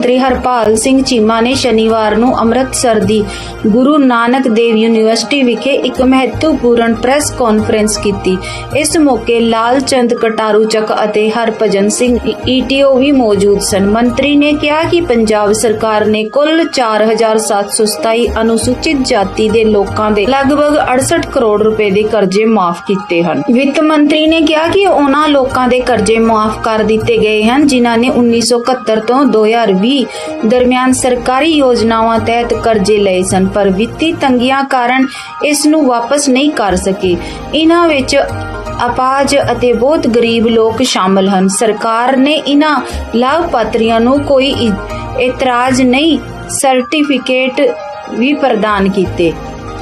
ਮੰਤਰੀ ਹਰਪਾਲ ਸਿੰਘ ਚੀਮਾ ਨੇ ਸ਼ਨੀਵਾਰ ਨੂੰ ਅੰਮ੍ਰਿਤਸਰ ਦੀ ਗੁਰੂ ਨਾਨਕ ਦੇਵ ਯੂਨੀਵਰਸਿਟੀ ਵਿਖੇ ਇੱਕ ਮਹੱਤਵਪੂਰਨ ਪ੍ਰੈਸ ਕਾਨਫਰੰਸ ਕੀਤੀ। ਇਸ ਮੌਕੇ ਲਾਲ ਚੰਦ ਕਟਾਰੂ ਚੱਕ ਅਤੇ ਹਰਭਜਨ ਸਿੰਘ ਈਟੀਓ ਵੀ ਮੌਜੂਦ ਸਨ। ਮੰਤਰੀ ਨੇ ਕਿਹਾ ਕਿ ਪੰਜਾਬ ਸਰਕਾਰ ਨੇ ਕੁੱਲ 4727 ਅਨੁਸੂਚਿਤ ਜਾਤੀ ਦੇ ਲੋਕਾਂ ਦੇ ਲਗਭਗ 68 ਕਰੋੜ ਰੁਪਏ ਦੇ ਕਰਜ਼ੇ ਮਾਫ ਕੀਤੇ ਹਨ। ਵਿੱਤ ਮੰਤਰੀ ਨੇ ਕਿਹਾ ਕਿ ਉਹਨਾਂ ਲੋਕਾਂ ਦੇ ਕਰਜ਼ੇ ਮਾਫ ਕਰ ਦਿੱਤੇ ਗਏ ਹਨ, ਜਿਨ੍ਹਾਂ ਨੇ 1971 ਤੋਂ 2020 ਦਰਮਿਆਨ ਸਰਕਾਰੀ ਯੋਜਨਾਵਾਂ ਤਹਿਤ ਕਰਜ਼ੇ ਲਏ ਸਨ, ਪਰ ਵਿੱਤੀ ਤੰਗੀਆਂ ਕਾਰਨ ਇਸ ਨੂੰ ਵਾਪਸ ਨਹੀਂ ਕਰ ਸਕੇ। ਇਹਨਾਂ ਵਿੱਚ ਅਪਾਜ ਅਤੇ ਬਹੁਤ ਗਰੀਬ ਲੋਕ ਸ਼ਾਮਲ ਹਨ। ਸਰਕਾਰ ਨੇ ਇਹਨਾਂ ਲਾਭਪਾਤਰੀਆਂ ਨੂੰ ਕੋਈ ਇਤਰਾਜ਼ ਨਹੀਂ, ਸਰਟੀਫਿਕੇਟ ਵੀ ਪ੍ਰਦਾਨ ਕੀਤੇ।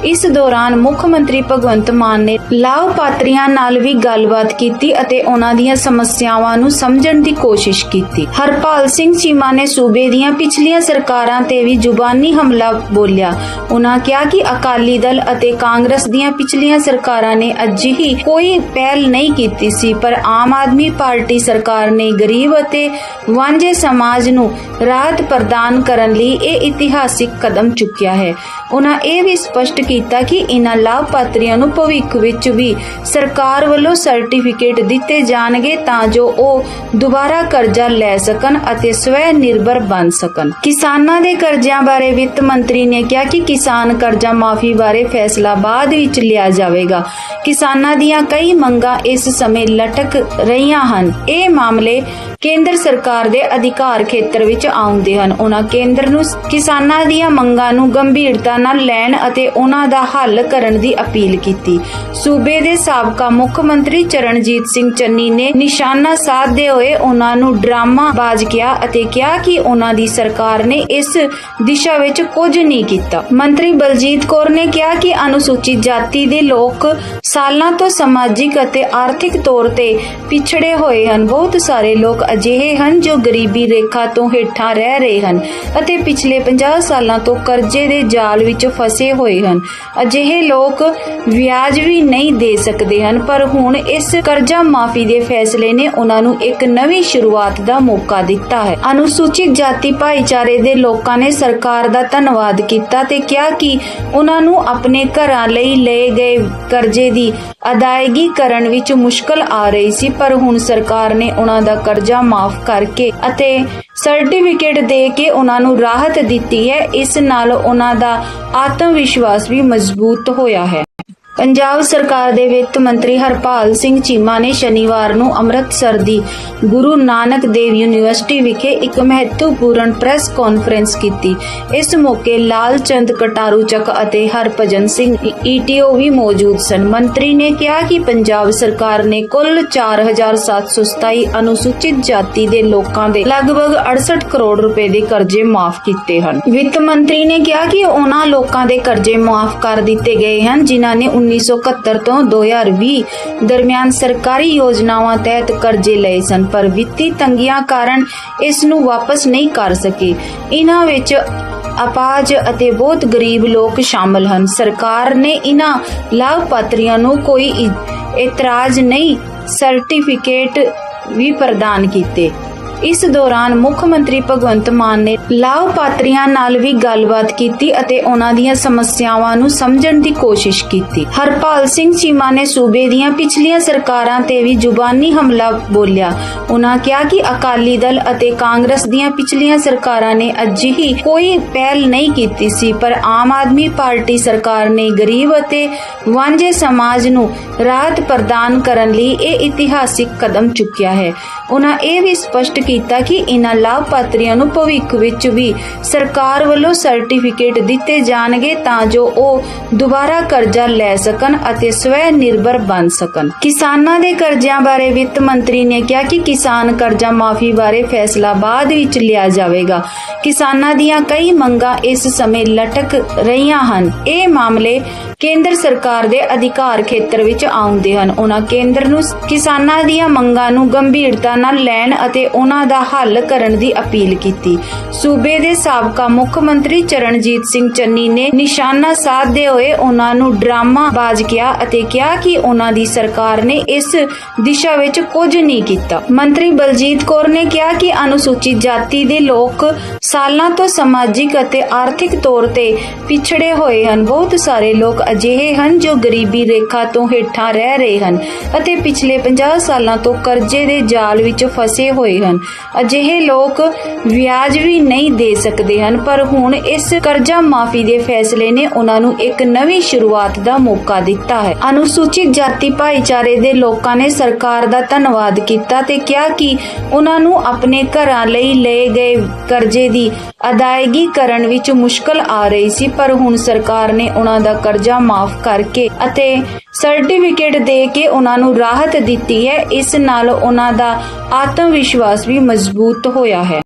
ਇਸ ਦੌਰਾਨ ਮੁੱਖ ਮੰਤਰੀ ਭਗਵੰਤ ਮਾਨ ਨੇ ਲਾਭਪਾਤਰੀਆਂ ਨਾਲ ਵੀ ਗੱਲਬਾਤ ਕੀਤੀ ਅਤੇ ਉਹਨਾਂ ਦੀਆਂ ਸਮੱਸਿਆਵਾਂ ਨੂੰ ਸਮਝਣ ਦੀ ਕੋਸ਼ਿਸ਼ ਕੀਤੀ। ਹਰਪਾਲ ਸਿੰਘ ਚੀਮਾ ਨੇ ਸੂਬੇ ਦੀਆਂ ਪਿਛਲੀਆਂ ਸਰਕਾਰਾਂ ਤੇ ਵੀ ਜ਼ੁਬਾਨੀ ਹਮਲਾ ਬੋਲਿਆ। ਉਹਨਾਂ ਕਿਹਾ ਕਿ ਅਕਾਲੀ ਦਲ ਅਤੇ ਕਾਂਗਰਸ ਦੀਆਂ ਪਿਛਲੀਆਂ ਸਰਕਾਰਾਂ ਨੇ ਅਜਿਹੀ ਕੋਈ ਪਹਿਲ ਨਹੀਂ ਕੀਤੀ ਸੀ, ਪਰ ਆਮ ਆਦਮੀ ਪਾਰਟੀ ਸਰਕਾਰ ਨੇ ਗਰੀਬ ਅਤੇ ਵਾਂਝੇ ਸਮਾਜ ਨੂੰ ਰਾਹਤ ਪ੍ਰਦਾਨ ਕਰਨ ਲਈ ਇਹ ਇਤਿਹਾਸਿਕ ਕਦਮ ਚੁੱਕਿਆ ਹੈ। ਉਹਨਾਂ ਇਹ ਵੀ ਸਪਸ਼ਟ ਕੀਤਾ ਕਿ ਇਨ੍ਹਾਂ ਲਾਭਪਾਤਰੀਆਂ ਨੂੰ ਭਵਿੱਖ ਵਿੱਚ ਵੀ ਸਰਕਾਰ ਵੱਲੋਂ ਸਰਟੀਫਿਕੇਟ ਦਿੱਤੇ ਜਾਣਗੇ ਤਾਂ ਜੋ ਉਹ ਦੁਬਾਰਾ ਕਰਜ਼ਾ ਲੈ ਸਕਣ ਅਤੇ ਸਵੈ ਨਿਰਭਰ ਬਣ ਸਕਣ। ਕਿਸਾਨਾਂ ਦੇ ਕਰਜ਼ਿਆਂ ਬਾਰੇ ਵਿੱਤ ਮੰਤਰੀ ਨੇ ਕਿਹਾ ਕਿ ਕਿਸਾਨ ਕਰਜ਼ਾ ਮਾਫੀ ਬਾਰੇ ਫੈਸਲਾ ਬਾਅਦ ਵਿੱਚ ਲਿਆ ਜਾਵੇਗਾ। ਕਿਸਾਨਾਂ ਦੀਆਂ ਕਈ ਮੰਗਾਂ ਇਸ ਸਮੇਂ ਲਟਕ ਰਹੀਆਂ ਹਨ। ਇਹ ਮਾਮਲੇ ਕੇਂਦਰ ਸਰਕਾਰ ਦੇ ਅਧਿਕਾਰ ਖੇਤਰ ਵਿੱਚ ਆਉਂਦੇ ਹਨ। ਉਹਨਾਂ ਕੇਂਦਰ ਨੂੰ ਕਿਸਾਨਾਂ ਦੀਆਂ ਮੰਗਾਂ ਨੂੰ ਗੰਭੀਰਤਾ ਨਾਲ ਲੈਣ ਅਤੇ ਉਹਨਾਂ ਦਾ ਹੱਲ ਕਰਨ ਦੀ ਅਪੀਲ ਕੀਤੀ। ਸੂਬੇ ਦੇ ਸਾਬਕਾ ਮੁੱਖ ਮੰਤਰੀ ਚਰਨਜੀਤ ਸਿੰਘ ਚੰਨੀ ਨੇ ਨਿਸ਼ਾਨਾ ਸਾਧਦੇ ਹੋਏ ਉਹਨਾਂ ਨੂੰ ਡਰਾਮਾ ਬਾਜ਼ ਕਿਹਾ ਅਤੇ ਕਿਹਾ ਕਿ ਉਹਨਾਂ ਦੀ ਸਰਕਾਰ ਨੇ ਇਸ ਦਿਸ਼ਾ ਵਿੱਚ ਕੁਝ ਨਹੀਂ ਕੀਤਾ। ਮੰਤਰੀ ਬਲਜੀਤ ਕੌਰ ਨੇ ਕਿਹਾ ਕਿ ਅਨੁਸੂਚਿਤ ਜਾਤੀ ਦੇ ਲੋਕ ਸਾਲਾਂ ਤੋਂ ਸਮਾਜਿਕ ਅਤੇ ਆਰਥਿਕ ਤੌਰ ਤੇ ਪਿਛੜੇ ਹੋਏ ਹਨ। ਬਹੁਤ ਸਾਰੇ ਲੋਕ ਅਜਿਹੇ ਹਨ ਜੋ ਗਰੀਬੀ ਰੇਖਾ ਤੋਂ ਹੇਠਾਂ ਰਹਿ ਰਹੇ ਹਨ ਅਤੇ ਪਿਛਲੇ 50 ਸਾਲਾਂ ਤੋਂ ਕਰਜ਼ੇ ਦੇ ਜਾਲ ਵਿੱਚ ਫਸੇ ਹੋਏ ਹਨ। ਅਜਿਹੇ ਲੋਕ ਵਿਆਜ ਵੀ ਨਹੀਂ ਦੇ ਸਕਦੇ ਹਨ, ਪਰ ਹੁਣ ਇਸ ਕਰਜ਼ਾ ਮਾਫੀ ਦੇ ਫੈਸਲੇ ਨੇ ਉਹਨਾਂ ਨੂੰ ਇੱਕ ਨਵੀਂ ਸ਼ੁਰੂਆਤ ਦਾ ਮੌਕਾ ਦਿੱਤਾ ਹੈ। ਅਨੁਸੂਚਿਤ ਜਾਤੀ ਭਾਈਚਾਰੇ ਦੇ ਲੋਕਾਂ ਨੇ ਸਰਕਾਰ ਦਾ ਧੰਨਵਾਦ ਕੀਤਾ ਤੇ ਕਿਹਾ ਕਿ ਉਹਨਾਂ ਨੂੰ ਆਪਣੇ ਘਰਾਂ ਲਈ ਲਏ ਗਏ ਕਰਜ਼ੇ ਦੀ ਅਦਾਇਗੀ ਕਰਨ ਵਿੱਚ ਮੁਸ਼ਕਲ ਆ ਰਹੀ ਸੀ, ਪਰ ਹੁਣ ਸਰਕਾਰ ਨੇ ਉਹਨਾਂ ਦਾ ਕਰਜ਼ਾ ਮਾਫ ਕਰਕੇ ਅਤੇ ਸਰਟੀਫਿਕੇਟ ਦੇ ਕੇ ਉਹਨਾਂ ਨੂੰ ਰਾਹਤ ਦਿੱਤੀ ਹੈ, ਇਸ ਨਾਲ ਉਹਨਾਂ ਦਾ ਆਤਮ ਵਿਸ਼ਵਾਸ ਵੀ ਮਜ਼ਬੂਤ ਹੋਇਆ ਹੈ। ਪੰਜਾਬ ਸਰਕਾਰ ਦੇ ਵਿੱਤ ਮੰਤਰੀ ਹਰਪਾਲ ਸਿੰਘ ਚੀਮਾ ਨੇ ਸ਼ਨੀਵਾਰ ਨੂੰ ਅੰਮ੍ਰਿਤਸਰ ਦੀ ਗੁਰੂ ਨਾਨਕ ਦੇਵ ਯੂਨੀਵਰਸਿਟੀ ਵਿਖੇ ਇੱਕ ਮਹੱਤਵਪੂਰਨ ਪ੍ਰੈਸ ਕਾਨਫਰੰਸ ਕੀਤੀ। ਇਸ ਮੌਕੇ ਲਾਲ ਚੰਦ ਕਟਾਰੂ ਚੱਕ ਅਤੇ ਹਰਭਜਨ ਸਿੰਘ ਈਟੀਓ ਵੀ ਮੌਜੂਦ ਸਨ। ਮੰਤਰੀ ਨੇ ਕਿਹਾ ਕਿ ਪੰਜਾਬ ਸਰਕਾਰ ਨੇ ਕੁੱਲ 4727 ਅਨੁਸੂਚਿਤ ਜਾਤੀ ਦੇ ਲੋਕਾਂ ਦੇ ਲਗਭਗ 68 ਕਰੋੜ ਰੁਪਏ ਦੇ ਕਰਜ਼ੇ ਮਾਫ ਕੀਤੇ ਹਨ। ਵਿੱਤ ਮੰਤਰੀ ਨੇ ਕਿਹਾ ਕਿ ਉਹਨਾਂ ਲੋਕਾਂ ਦੇ ਕਰਜ਼ੇ ਮਾਫ ਕਰ ਦਿੱਤੇ ਗਏ ਹਨ, ਜਿਨ੍ਹਾਂ ਨੇ 1971 ਤੋਂ 2020 ਦਰਮਿਆਨ ਸਰਕਾਰੀ ਯੋਜਨਾਵਾਂ ਤਹਿਤ ਕਰਜ਼ੇ ਲਏ ਸਨ, ਪਰ ਵਿੱਤੀ ਤੰਗੀਆਂ ਕਾਰਨ ਇਸ ਨੂੰ ਵਾਪਸ ਨਹੀਂ ਕਰ ਸਕੇ। ਇਹਨਾਂ ਵਿੱਚ ਅਪਾਜ ਅਤੇ ਬਹੁਤ ਗਰੀਬ ਲੋਕ ਸ਼ਾਮਲ ਹਨ। ਸਰਕਾਰ ਨੇ ਇਹਨਾਂ ਲਾਭਪਾਤਰੀਆਂ ਨੂੰ ਕੋਈ ਇਤਰਾਜ਼ ਨਹੀਂ, ਸਰਟੀਫਿਕੇਟ ਵੀ ਪ੍ਰਦਾਨ ਕੀਤੇ। ਇਸ ਦੌਰਾਨ ਮੁੱਖ ਮੰਤਰੀ ਭਗਵੰਤ ਮਾਨ ਨੇ ਲਾਭਪਾਤਰੀਆਂ ਨਾਲ ਵੀ ਗੱਲਬਾਤ ਕੀਤੀ ਅਤੇ ਉਹਨਾਂ ਦੀਆਂ ਸਮੱਸਿਆਵਾਂ ਨੂੰ ਸਮਝਣ ਦੀ ਕੋਸ਼ਿਸ਼ ਕੀਤੀ। ਹਰਪਾਲ ਸਿੰਘ ਚੀਮਾ ਨੇ ਸੂਬੇ ਦੀਆਂ ਪਿਛਲੀਆਂ ਸਰਕਾਰਾਂ ਤੇ ਵੀ ਜ਼ੁਬਾਨੀ ਹਮਲਾ ਬੋਲਿਆ। ਉਹਨਾਂ ਕਿਹਾ ਕਿ ਅਕਾਲੀ ਦਲ ਅਤੇ ਕਾਂਗਰਸ ਦੀਆਂ ਪਿਛਲੀਆਂ ਸਰਕਾਰਾਂ ਨੇ ਅਜਿਹੀ ਕੋਈ ਪਹਿਲ ਨਹੀਂ ਕੀਤੀ ਸੀ, ਪਰ ਆਮ ਆਦਮੀ ਪਾਰਟੀ ਸਰਕਾਰ ਨੇ ਗਰੀਬ ਅਤੇ ਵਾਂਝੇ ਸਮਾਜ ਨੂੰ ਰਾਹਤ ਪ੍ਰਦਾਨ ਕਰਨ ਲਈ ਇਹ ਇਤਿਹਾਸਿਕ ਕਦਮ ਚੁੱਕਿਆ ਹੈ। ਉਹਨਾਂ ਇਹ ਵੀ ਸਪਸ਼ਟ ਕੀਤਾ ਕਿ ਇਨ੍ਹਾਂ ਲਾਭਪਾਤਰੀਆਂ ਨੂੰ ਭਵਿੱਖ ਵਿੱਚ ਵੀ ਸਰਕਾਰ ਵੱਲੋਂ ਸਰਟੀਫਿਕੇਟ ਦਿੱਤੇ ਜਾਣਗੇ ਤਾਂ ਜੋ ਉਹ ਦੁਬਾਰਾ ਕਰਜ਼ਾ ਲੈ ਸਕਣ ਅਤੇ ਸਵੈ ਨਿਰਭਰ ਬਣ ਸਕਣ। ਕਿਸਾਨਾਂ ਦੇ ਕਰਜ਼ਿਆਂ ਬਾਰੇ ਵਿੱਤ ਮੰਤਰੀ ਨੇ ਕਿਹਾ ਕਿ ਕਿਸਾਨ ਕਰਜ਼ਾ ਮਾਫੀ ਬਾਰੇ ਫੈਸਲਾ ਬਾਅਦ ਵਿੱਚ ਲਿਆ ਜਾਵੇਗਾ। ਕਿਸਾਨਾਂ ਦੀਆਂ ਕਈ ਮੰਗਾਂ ਇਸ ਸਮੇਂ ਲਟਕ ਰਹੀਆਂ ਹਨ। ਇਹ ਮਾਮਲੇ ਕੇਂਦਰ ਸਰਕਾਰ ਦੇ ਅਧਿਕਾਰ ਖੇਤਰ ਵਿੱਚ ਆਉਂਦੇ ਹਨ। ਉਹਨਾਂ ਕੇਂਦਰ ਨੂੰ ਕਿਸਾਨਾਂ ਦੀਆਂ ਮੰਗਾਂ ਨੂੰ ਗੰਭੀਰਤਾ ਨਾਲ ਲੈਣ ਅਤੇ ਉਹਨਾਂ ਦਾ ਹੱਲ ਕਰਨ ਦੀ ਅਪੀਲ ਕੀਤੀ। ਸੂਬੇ ਦੇ ਸਾਬਕਾ ਮੁੱਖ ਮੰਤਰੀ ਚਰਨਜੀਤ ਸਿੰਘ ਚੰਨੀ ਨੇ ਨਿਸ਼ਾਨਾ ਸਾਧਦੇ ਹੋਏ ਉਹਨਾਂ ਨੂੰ ਡਰਾਮਾ ਬਾਜ਼ ਕਿਹਾ ਅਤੇ ਕਿਹਾ ਕਿ ਉਹਨਾਂ ਦੀ ਸਰਕਾਰ ਨੇ ਇਸ ਦਿਸ਼ਾ ਵਿੱਚ ਕੁਝ ਨਹੀਂ ਕੀਤਾ। ਮੰਤਰੀ ਬਲਜੀਤ ਕੌਰ ਨੇ ਕਿਹਾ ਕਿ ਅਨੁਸੂਚਿਤ ਜਾਤੀ ਦੇ ਲੋਕ ਸਾਲਾਂ ਤੋਂ ਸਮਾਜਿਕ ਅਤੇ ਆਰਥਿਕ ਤੌਰ ਤੇ ਪਿਛੜੇ ਹੋਏ ਹਨ। ਬਹੁਤ ਸਾਰੇ ਲੋਕ ਅਜਿਹੇ ਹਨ ਜੋ ਗਰੀਬੀ ਰੇਖਾ ਤੋਂ ਹੇਠਾਂ ਰਹਿ ਰਹੇ ਹਨ ਅਤੇ ਪਿਛਲੇ 50 ਸਾਲਾਂ ਤੋਂ ਕਰਜ਼ੇ ਦੇ ਜਾਲ ਵਿੱਚ ਫਸੇ ਹੋਏ ਹਨ। ਅਜਿਹੇ ਲੋਕ ਵਿਆਜ ਵੀ ਨਹੀਂ ਦੇ ਸਕਦੇ ਹਨ, ਪਰ ਹੁਣ ਇਸ ਕਰਜ਼ਾ ਮਾਫੀ ਦੇ ਫੈਸਲੇ ਨੇ ਉਹਨਾਂ ਨੂੰ ਇੱਕ ਨਵੀਂ ਸ਼ੁਰੂਆਤ ਦਾ ਮੌਕਾ ਦਿੱਤਾ ਹੈ। ਅਨੁਸੂਚਿਤ ਜਾਤੀ ਭਾਈਚਾਰੇ ਦੇ ਲੋਕਾਂ ਨੇ ਸਰਕਾਰ ਦਾ ਧੰਨਵਾਦ ਕੀਤਾ ਤੇ ਕਿਹਾ ਕਿ ਉਹਨਾਂ ਨੂੰ ਆਪਣੇ ਘਰਾਂ ਲਈ ਲਏ ਗਏ ਕਰਜ਼ੇ ਦੀ ਅਦਾਇਗੀ ਕਰਨ ਵਿੱਚ ਮੁਸ਼ਕਲ ਆ ਰਹੀ ਸੀ, ਪਰ ਹੁਣ ਸਰਕਾਰ ਨੇ ਉਹਨਾਂ ਦਾ ਕਰਜ਼ਾ ਮਾਫ ਕਰਕੇ ਅਤੇ ਸਰਟੀਫਿਕੇਟ ਦੇ ਕੇ ਉਹਨਾਂ ਨੂੰ ਰਾਹਤ ਦਿੱਤੀ ਹੈ, ਇਸ ਨਾਲ ਉਹਨਾਂ ਦਾ ਆਤਮ ਵਿਸ਼ਵਾਸ ਵੀ ਮਜ਼ਬੂਤ ਹੋਇਆ ਹੈ।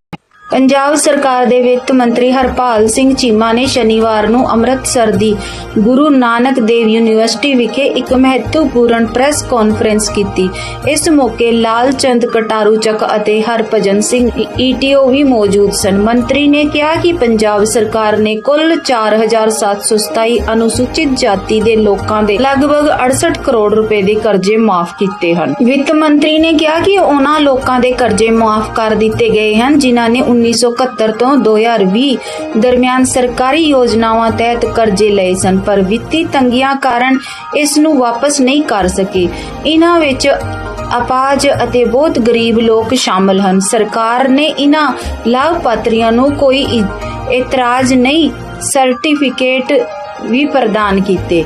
ਪੰਜਾਬ ਸਰਕਾਰ ਦੇ ਵਿੱਤ ਮੰਤਰੀ ਹਰਪਾਲ ਸਿੰਘ ਚੀਮਾ ਨੇ ਸ਼ਨੀਵਾਰ ਨੂੰ ਅੰਮ੍ਰਿਤਸਰ ਦੀ ਗੁਰੂ ਨਾਨਕ ਦੇਵ ਯੂਨੀਵਰਸਿਟੀ ਵਿਖੇ ਇੱਕ ਮਹੱਤਵਪੂਰਨ ਪ੍ਰੈਸ ਕਾਨਫਰੰਸ ਕੀਤੀ। ਇਸ ਮੌਕੇ ਲਾਲ ਚੰਦ ਕਟਾਰੂ ਚੱਕ ਅਤੇ ਹਰਭਜਨ ਸਿੰਘ ਈਟੀਓ ਵੀ ਮੌਜੂਦ ਸਨ। ਮੰਤਰੀ ਨੇ ਕਿਹਾ ਕਿ ਪੰਜਾਬ ਸਰਕਾਰ ਨੇ ਕੁੱਲ 4727 ਅਨੁਸੂਚਿਤ ਜਾਤੀ ਦੇ ਲੋਕਾਂ ਦੇ ਲਗਭਗ 68 ਕਰੋੜ ਰੁਪਏ ਦੇ ਕਰਜ਼ੇ ਮਾਫ ਕੀਤੇ ਹਨ। ਵਿੱਤ ਮੰਤਰੀ ਨੇ ਕਿਹਾ ਕਿ ਉਹਨਾਂ ਲੋਕਾਂ ਦੇ ਕਰਜ਼ੇ ਮਾਫ ਕਰ ਦਿੱਤੇ ਗਏ ਹਨ, ਜਿਨ੍ਹਾਂ ਨੇ 1971 ਤੋਂ 2020 ਦਰਮਿਆਨ ਸਰਕਾਰੀ ਯੋਜਨਾਵਾਂ ਤਹਿਤ ਕਰਜ਼ੇ ਲਏ ਸਨ, ਪਰ ਵਿੱਤੀ ਤੰਗੀਆਂ ਕਾਰਨ ਇਸ ਨੂੰ ਵਾਪਸ ਨਹੀਂ ਕਰ ਸਕੇ। ਇਹਨਾਂ ਵਿੱਚ ਅਪਾਜ ਅਤੇ ਬਹੁਤ ਗਰੀਬ ਲੋਕ ਸ਼ਾਮਲ ਹਨ। ਸਰਕਾਰ ਨੇ ਇਹਨਾਂ ਲਾਭਪਾਤਰੀਆਂ ਨੂੰ ਕੋਈ ਇਤਰਾਜ਼ ਨਹੀਂ, ਸਰਟੀਫਿਕੇਟ ਵੀ ਪ੍ਰਦਾਨ ਕੀਤੇ।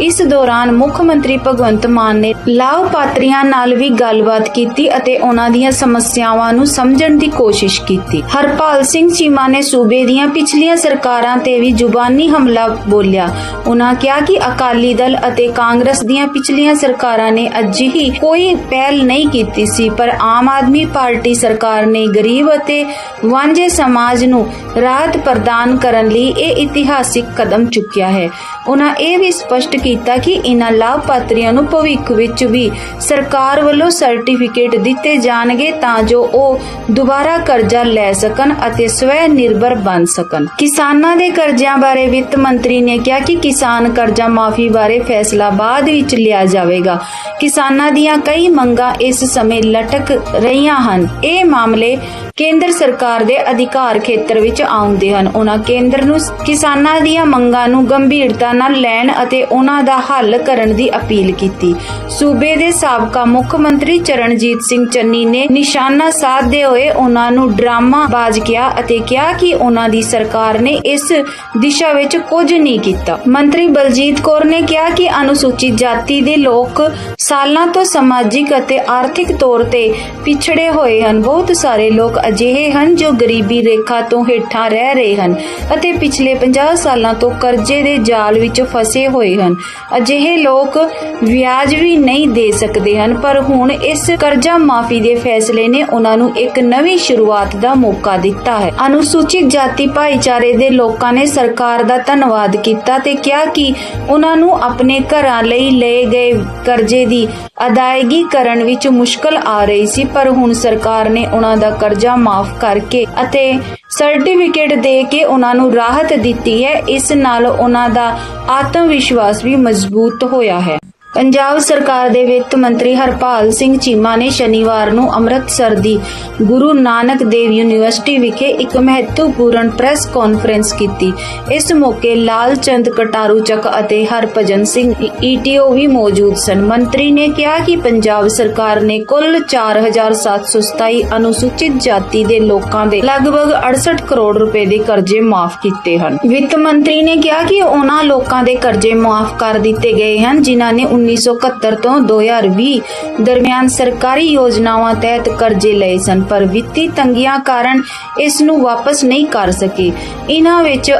ਇਸ ਦੌਰਾਨ ਮੁੱਖ ਮੰਤਰੀ ਭਗਵੰਤ ਮਾਨ ਨੇ ਲਾਭਪਾਤਰੀਆਂ ਨਾਲ ਵੀ ਗੱਲਬਾਤ ਕੀਤੀ ਅਤੇ ਉਹਨਾਂ ਦੀਆਂ ਸਮੱਸਿਆਵਾਂ ਨੂੰ ਸਮਝਣ ਦੀ ਕੋਸ਼ਿਸ਼ ਕੀਤੀ। ਹਰਪਾਲ ਸਿੰਘ ਚੀਮਾ ਨੇ ਸੂਬੇ ਦੀਆਂ ਪਿਛਲੀਆਂ ਸਰਕਾਰਾਂ ਤੇ ਵੀ ਜ਼ੁਬਾਨੀ ਹਮਲਾ ਬੋਲਿਆ। ਉਹਨਾਂ ਕਿਹਾ ਕਿ ਅਕਾਲੀ ਦਲ ਅਤੇ ਕਾਂਗਰਸ ਦੀਆਂ ਪਿਛਲੀਆਂ ਸਰਕਾਰਾਂ ਨੇ ਅਜਿਹੀ ਕੋਈ ਪਹਿਲ ਨਹੀਂ ਕੀਤੀ ਸੀ, ਪਰ ਆਮ ਆਦਮੀ ਪਾਰਟੀ ਸਰਕਾਰ ਨੇ ਗਰੀਬ ਅਤੇ ਵਾਂਝੇ ਸਮਾਜ ਨੂੰ ਰਾਹਤ ਪ੍ਰਦਾਨ ਕਰਨ ਲਈ ਇਹ ਇਤਿਹਾਸਿਕ ਕਦਮ ਚੁੱਕਿਆ ਹੈ। ਉਹਨਾਂ ਇਹ ਵੀ ਸਪਸ਼ਟ ਕੀਤਾ ਕਿ ਇਨ੍ਹਾਂ ਲਾਭਪਾਤਰੀਆਂ ਨੂੰ ਭਵਿੱਖ ਵਿੱਚ ਵੀ ਸਰਕਾਰ ਵੱਲੋਂ ਸਰਟੀਫਿਕੇਟ ਦਿੱਤੇ ਜਾਣਗੇ ਤਾਂ ਜੋ ਉਹ ਦੁਬਾਰਾ ਕਰਜ਼ਾ ਲੈ ਸਕਣ ਅਤੇ ਸਵੈ ਨਿਰਭਰ ਬਣ ਸਕਣ। ਕਿਸਾਨਾਂ ਦੇ ਕਰਜ਼ਿਆਂ ਬਾਰੇ ਵਿੱਤ ਮੰਤਰੀ ਨੇ ਕਿਹਾ ਕਿ ਕਿਸਾਨ ਕਰਜ਼ਾ ਮਾਫੀ ਬਾਰੇ ਫੈਸਲਾ ਬਾਅਦ ਵਿੱਚ ਲਿਆ ਜਾਵੇਗਾ। ਕਿਸਾਨਾਂ ਦੀਆਂ ਕਈ ਮੰਗਾਂ ਇਸ ਸਮੇਂ ਲਟਕ ਰਹੀਆਂ ਹਨ। ਇਹ ਮਾਮਲੇ ਕੇਂਦਰ ਸਰਕਾਰ ਦੇ ਅਧਿਕਾਰ ਖੇਤਰ ਵਿੱਚ ਆਉਂਦੇ ਹਨ। ਉਹਨਾਂ ਕੇਂਦਰ ਨੂੰ ਕਿਸਾਨਾਂ ਦੀਆਂ ਮੰਗਾਂ ਨੂੰ ਗੰਭੀਰਤਾ ਨਾਲ ਲੈਣ ਅਤੇ ਉਹਨਾਂ ਦਾ ਹੱਲ ਕਰਨ ਦੀ ਅਪੀਲ ਕੀਤੀ। ਸੂਬੇ ਦੇ ਸਾਬਕਾ ਮੁੱਖ ਮੰਤਰੀ ਚਰਨਜੀਤ ਸਿੰਘ ਚੰਨੀ ਨੇ ਨਿਸ਼ਾਨਾ ਸਾਧਦੇ ਹੋਏ ਉਹਨਾਂ ਨੂੰ ਡਰਾਮਾ ਬਾਜ਼ ਕਿਹਾ ਅਤੇ ਕਿਹਾ ਕਿ ਉਹਨਾਂ ਦੀ ਸਰਕਾਰ ਨੇ ਇਸ ਦਿਸ਼ਾ ਵਿੱਚ ਕੁਝ ਨਹੀਂ ਕੀਤਾ। ਮੰਤਰੀ ਬਲਜੀਤ ਕੌਰ ਨੇ ਕਿਹਾ ਕਿ ਅਨੁਸੂਚਿਤ ਜਾਤੀ ਦੇ ਲੋਕ ਸਾਲਾਂ ਤੋਂ ਸਮਾਜਿਕ ਅਤੇ ਆਰਥਿਕ ਤੌਰ ਤੇ ਪਿਛੜੇ ਹੋਏ ਹਨ। ਬਹੁਤ ਸਾਰੇ ਲੋਕ ਅਜਿਹੇ ਹਨ ਜੋ ਗਰੀਬੀ ਰੇਖਾ ਤੋਂ ਹੇਠਾਂ ਰਹਿ ਰਹੇ ਹਨ ਅਤੇ ਪਿਛਲੇ 50 ਸਾਲਾਂ ਤੋਂ ਕਰਜ਼ੇ ਦੇ ਜਾਲ ਵਿੱਚ ਫਸੇ ਹੋਏ ਹਨ। ਅਜਿਹੇ ਲੋਕ ਵਿਆਜ ਵੀ ਨਹੀਂ ਦੇ ਸਕਦੇ ਹਨ, ਪਰ ਹੁਣ ਇਸ ਕਰਜ਼ਾ ਮਾਫੀ ਦੇ ਫੈਸਲੇ ਨੇ ਉਹਨਾਂ ਨੂੰ ਇੱਕ ਨਵੀਂ ਸ਼ੁਰੂਆਤ ਦਾ ਮੌਕਾ ਦਿੱਤਾ ਹੈ। ਅਨੁਸੂਚਿਤ ਜਾਤੀ ਭਾਈਚਾਰੇ ਦੇ ਲੋਕਾਂ ਨੇ ਸਰਕਾਰ ਦਾ ਧੰਨਵਾਦ ਕੀਤਾ ਤੇ ਕਿਹਾ ਕਿ ਉਹਨਾਂ ਨੂੰ ਆਪਣੇ ਘਰਾਂ ਲਈ ਲਏ ਗਏ ਕਰਜ਼ੇ ਦੀ ਅਦਾਇਗੀ ਕਰਨ ਵਿੱਚ ਮੁਸ਼ਕਲ ਆ ਰਹੀ ਸੀ, ਪਰ ਹੁਣ ਸਰਕਾਰ ਨੇ ਉਹਨਾਂ ਦਾ ਕਰਜ਼ਾ ਮਾਫ ਕਰਕੇ ਅਤੇ ਸਰਟੀਫਿਕੇਟ ਦੇ ਕੇ ਉਹਨਾਂ ਨੂੰ ਰਾਹਤ ਦਿੱਤੀ ਹੈ। ਇਸ ਨਾਲ ਉਹਨਾਂ ਦਾ ਆਤਮ ਵਿਸ਼ਵਾਸ ਵੀ ਮਜ਼ਬੂਤ ਹੋਇਆ ਹੈ। ਪੰਜਾਬ ਸਰਕਾਰ ਦੇ ਵਿੱਤ ਮੰਤਰੀ ਹਰਪਾਲ ਸਿੰਘ ਚੀਮਾ ਨੇ ਸ਼ਨੀਵਾਰ ਨੂੰ ਅੰਮ੍ਰਿਤਸਰ ਦੀ ਗੁਰੂ ਨਾਨਕ ਦੇਵ ਯੂਨੀਵਰਸਿਟੀ ਵਿਖੇ ਇੱਕ ਮਹੱਤਵਪੂਰਨ ਪ੍ਰੈਸ ਕਾਨਫਰੰਸ ਕੀਤੀ। ਇਸ ਮੌਕੇ ਲਾਲ ਚੰਦ ਕਟਾਰੂ ਚੱਕ ਅਤੇ ਹਰਭਜਨ ਸਿੰਘ ਈਟੀਓ ਵੀ ਮੌਜੂਦ ਸਨ। ਮੰਤਰੀ ਨੇ ਕਿਹਾ ਕਿ ਪੰਜਾਬ ਸਰਕਾਰ ਨੇ ਕੁੱਲ 4727 ਅਨੁਸੂਚਿਤ ਜਾਤੀ ਦੇ ਲੋਕਾਂ ਦੇ ਲਗਭਗ 68 ਕਰੋੜ ਰੁਪਏ ਦੇ ਕਰਜ਼ੇ ਮਾਫ ਕੀਤੇ ਹਨ। ਵਿੱਤ ਮੰਤਰੀ ਨੇ ਕਿਹਾ ਕਿ ਉਹਨਾਂ ਲੋਕਾਂ ਦੇ ਕਰਜ਼ੇ ਮਾਫ ਕਰ ਦਿੱਤੇ ਗਏ ਹਨ, ਜਿਨ੍ਹਾਂ ਨੇ 1971 ਤੋਂ 2020 ਦਰਮਿਆਨ ਸਰਕਾਰੀ ਯੋਜਨਾਵਾਂ ਤਹਿਤ ਕਰਜ਼ੇ ਲਏ ਸਨ, ਪਰ ਵਿੱਤੀ ਤੰਗੀਆਂ ਕਾਰਨ ਇਸ ਨੂੰ ਵਾਪਸ ਨਹੀਂ ਕਰ ਸਕੇ। ਇਹਨਾਂ ਵਿੱਚ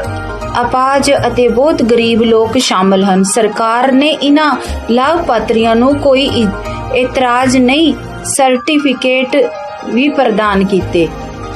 ਅਪਾਜ ਅਤੇ ਬਹੁਤ ਗਰੀਬ ਲੋਕ ਸ਼ਾਮਲ ਹਨ। ਸਰਕਾਰ ਨੇ ਇਹਨਾਂ ਲਾਭਪਾਤਰੀਆਂ ਨੂੰ ਕੋਈ ਇਤਰਾਜ਼ ਨਹੀਂ, ਸਰਟੀਫਿਕੇਟ ਵੀ ਪ੍ਰਦਾਨ ਕੀਤੇ।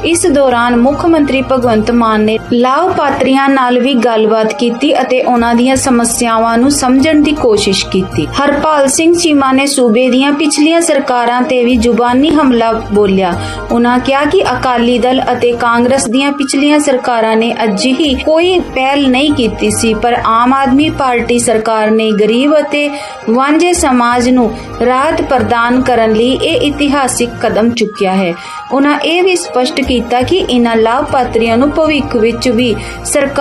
ਇਸ ਦੌਰਾਨ ਮੁੱਖ ਮੰਤਰੀ ਭਗਵੰਤ ਮਾਨ ਨੇ ਲਾਭਪਾਤਰੀਆਂ ਨਾਲ ਵੀ ਗੱਲਬਾਤ ਕੀਤੀ ਅਤੇ ਉਹਨਾਂ ਦੀਆਂ ਸਮੱਸਿਆਵਾਂ ਨੂੰ ਸਮਝਣ ਦੀ ਕੋਸ਼ਿਸ਼ ਕੀਤੀ। ਹਰਪਾਲ ਸਿੰਘ ਚੀਮਾ ਨੇ ਸੂਬੇ ਦੀਆਂ ਪਿਛਲੀਆਂ ਸਰਕਾਰਾਂ ਤੇ ਵੀ ਜ਼ੁਬਾਨੀ ਹਮਲਾ ਬੋਲਿਆ। ਉਹਨਾਂ ਕਿਹਾ ਕਿ ਅਕਾਲੀ ਦਲ ਅਤੇ ਕਾਂਗਰਸ ਦੀਆਂ ਪਿਛਲੀਆਂ ਸਰਕਾਰਾਂ ਨੇ ਅਜਿਹੀ ਕੋਈ ਪਹਿਲ ਨਹੀਂ ਕੀਤੀ ਸੀ, ਪਰ ਆਮ ਆਦਮੀ ਪਾਰਟੀ ਸਰਕਾਰ ਨੇ ਗਰੀਬ ਅਤੇ ਵਾਂਝੇ ਸਮਾਜ ਨੂੰ ਰਾਹਤ ਪ੍ਰਦਾਨ ਕਰਨ ਲਈ ਇਹ ਇਤਿਹਾਸਿਕ ਕਦਮ ਚੁੱਕਿਆ ਹੈ। ਉਹਨਾਂ ਇਹ ਵੀ ਸਪਸ਼ਟ ਕੀਤਾ ਕਿ ਇਨ੍ਹਾਂ ਲਾਭਪਾਤਰੀਆਂ ਨੂੰ ਭਵਿੱਖ ਵਿੱਚ ਵੀ ਸਰਕਾਰ